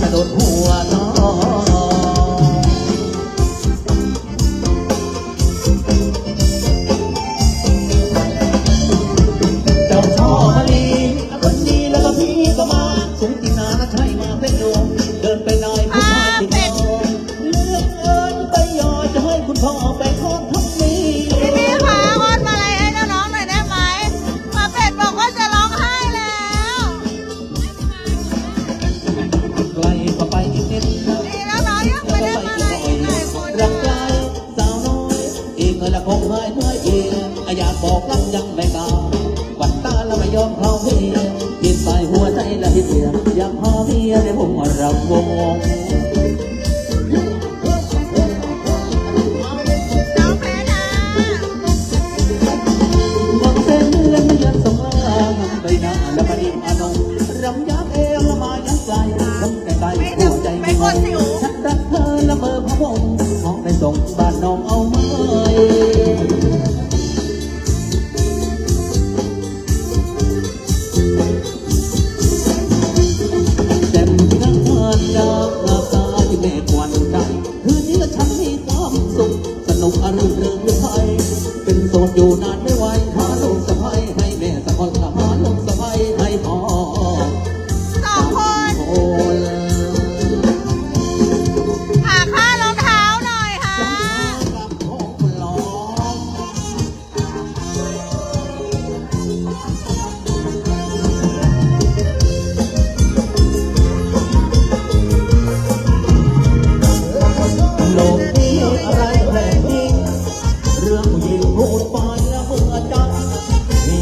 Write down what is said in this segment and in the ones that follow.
กระโดดหัวน้องเจ้าชอบมาลีคนดีแล้วก็พี่ก็มาสงตินาใช่มาเป็นดวงเดินไป อเอียากบอกรักยังไม่กล้าหวันตาแล้วไม่ยอมเข้าเพียกินไปหัวใจและหิเดียอยากพอเมียในผมรับวงน้องแพ้นะมองเส้นเลือนเลือนสงลางใบหน้าและมาดิมอนงรำยับเอวละมายังใจคงแต่ใจหัวใจไม่งงฉันรักเธอละเมอพะวงมองไปส่งบา ทานดาวหน้าตาที่แม่ควันใจคืนนี้ละฉันมีความสุขสนุกอารมณ์เริงหรือไทยเป็นโสดอยู่นาน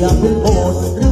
อย่าเพิ่งโกรธหรือว่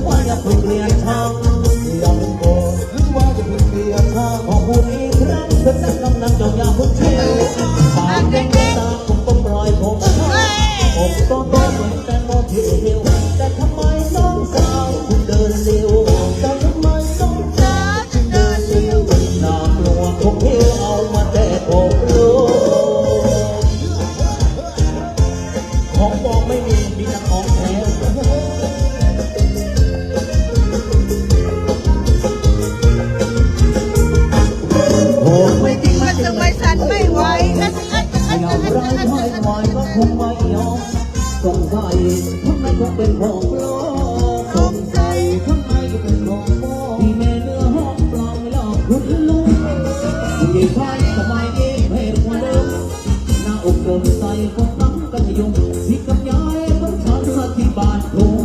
ทำไมคงเป็นของปลอมสงสัยทำไมก็เป็นของปลอมที่แม่เนื้อห้องปลอมไม่หลอกคุณลุงผู้หญิงไทยสมัยนี้เพศกว่าเดิมหน้าอกเดิมใส่ก็ตั้งกันยงที่กับยายของฉันที่บ้านทุ่ง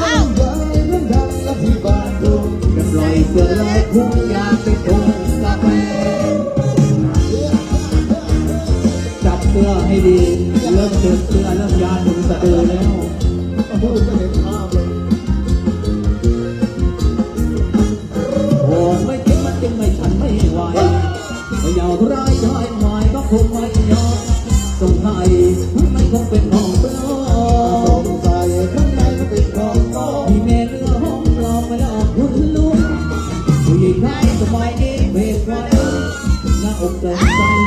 อ้าวยายเรื่องดังและที่บ้านทุ่งจะปล่อยเสือและพุ่งยางไปทุ่งกาแฟจับเสื้อให้ดีเริ่มเจอเสื้อเริ่มยาถึงสะดือแล้ว พูดจะเห็นภาพเลยโอ้ไม่จริงมันจริงไม่ฉันไม่ไหวไม่อยากร้ายชายหมายก็คงไม่ยอมสงสัยทำไมคงเป็นของปลอมสงสัยทำไมคงเป็นของปลอมที่แม่เนื้อห้องปลอมไม่หลอกคุณลุงผู้หญิงไทยสมัยนี้เบรกไว้หน้าอกเกินใจ